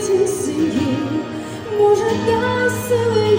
ці сії, може, я сили.